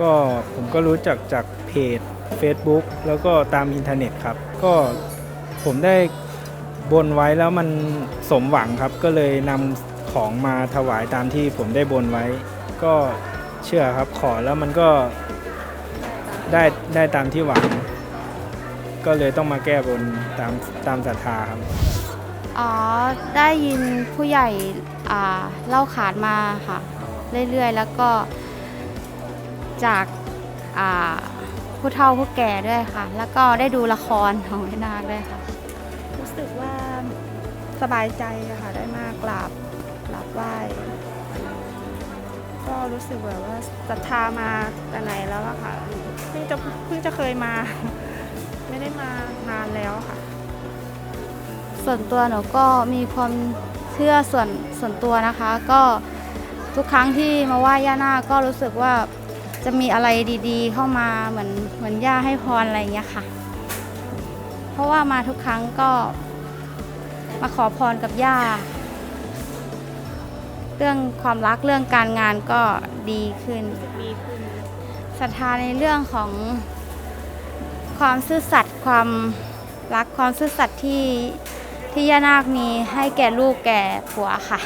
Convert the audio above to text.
ก็ผมก็รู้จักจากเพจ Facebook แล้วก็ตามอินเทอร์เน็ตครับ ก็ผมได้บนไว้แล้วมันสมหวังครับ ก็เลยนำของมาถวายตามที่ผมได้บนไว้ ก็เชื่อครับขอแล้วมันก็ได้ได้ตามที่หวัง ก็เลยต้องมาแก้บนตามตามศรัทธาครับ อ๋อ ได้ยินผู้ใหญ่อ่าเล่าขานมาค่ะ เรื่อยๆ แล้วก็ จากอ่าผู้เฒ่าผู้แก่ด้วยค่ะ แล้วก็ได้ดูละครของแม่นาคด้วยค่ะ รู้สึกว่าสบายใจอะค่ะได้มากราบกราบไหว้ก็รู้สึกแบบว่าศรัทธามาแต่ไหนแล้วอะค่ะเพิ่งจะเพิ่งจะเคยมา ไม่ได้มานานแล้วค่ะ ส่วนตัวหนูก็มีความเชื่อส่วนส่วนตัวนะคะ ก็ทุกครั้งที่มาไหว้ย่านาคก็รู้สึกว่า จะมีอะไรดีๆ เข้ามาเหมือนเหมือนย่าให้พรอะไรอย่างเงี้ยค่ะ เพราะว่ามาทุกครั้งก็มาขอพรกับย่า เรื่องความรักเรื่องการงานก็ดีขึ้นดีขึ้นศรัทธาในเรื่องของความซื่อสัตย์ความรักความซื่อสัตย์ที่ที่ย่านาคมีให้แก่ลูกแก่ผัวค่ะ